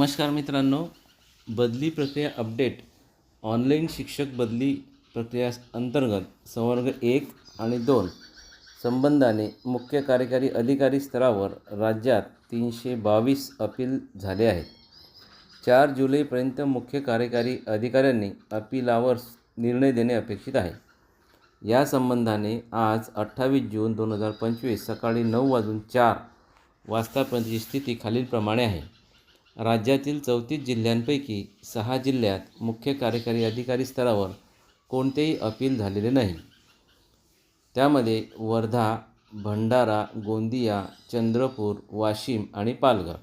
नमस्कार मित्रांनो. बदली प्रक्रिया अपडेट. ऑनलाईन शिक्षक बदली प्रक्रिया अंतर्गत संवर्ग एक आणि दोन संबंधाने मुख्य कार्यकारी अधिकारी स्तरावर राज्यात तीनशे बावीस अपील झाले आहेत. चार जुलैपर्यंत मुख्य कार्यकारी अधिकाऱ्यांनी अपिलावर निर्णय देणे अपेक्षित आहे. या संबंधाने आज अठ्ठावीस जून दोन हजार पंचवीस सकाळी नऊ वाजून चार वाजतापर्यंतची स्थिती खालीलप्रमाणे आहे. राज्यातील चौतीस जिल्ह्यांपैकी सहा जिल्ह्यात मुख्य कार्यकारी अधिकारी स्तरावर कोणतेही अपील झालेले नाही. त्यामध्ये वर्धा भंडारा गोंदिया चंद्रपूर वाशिम आणि पालघर.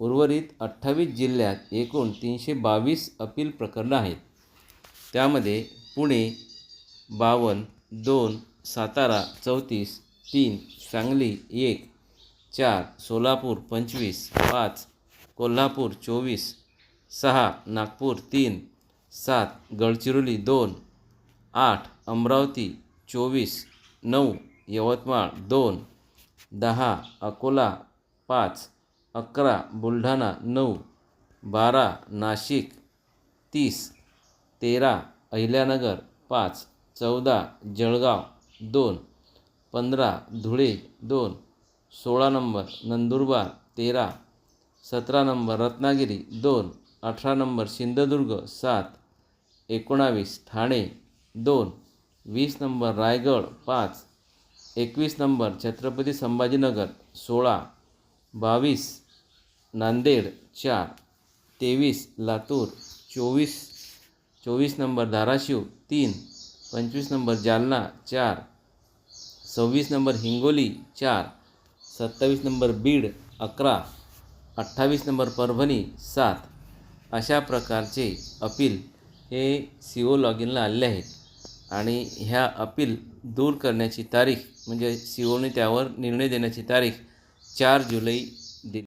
उर्वरित अठ्ठावीस जिल्ह्यात एकूण तीनशे बावीस अपील प्रकरणं आहेत. त्यामध्ये पुणे बावन्न दोन सातारा चौतीस तीन सांगली एक चार सोलापूर पंचवीस पाच कोल्हापूर चोवीस सहा नागपूर तीन सात गडचिरोली दोन आठ अमरावती चोवीस नऊ यवतमाळ दोन दहा अकोला पाच अकरा बुलढाणा नऊ बारा नाशिक तीस तेरा अहिल्यानगर पाच चौदा जळगाव दोन पंधरा धुळे दोन सोळा नंबर नंदुरबार तेरा सतरा नंबर रत्नागिरी दोन. अठरा नंबर सिंधुदुर्ग सात. एकोणावीस ठाणे दोन. वीस नंबर रायगड पाच. एकवीस नंबर छत्रपती संभाजीनगर सोळा. बावीस नांदेड चार. तेवीस लातूर चोवीस. चोवीस नंबर धाराशिव तीन. पंचवीस नंबर जालना चार. सव्वीस नंबर हिंगोली चार. सत्तावीस नंबर बीड अकरा. अठ्ठावीस नंबर परभणी सात अशा प्रकारचे अपील हे सी ओ लॉग इनला आलेले आहेत. आणि ह्या अपील दूर करण्याची तारीख म्हणजे सी ओने त्यावर निर्णय देण्याची तारीख चार जुलै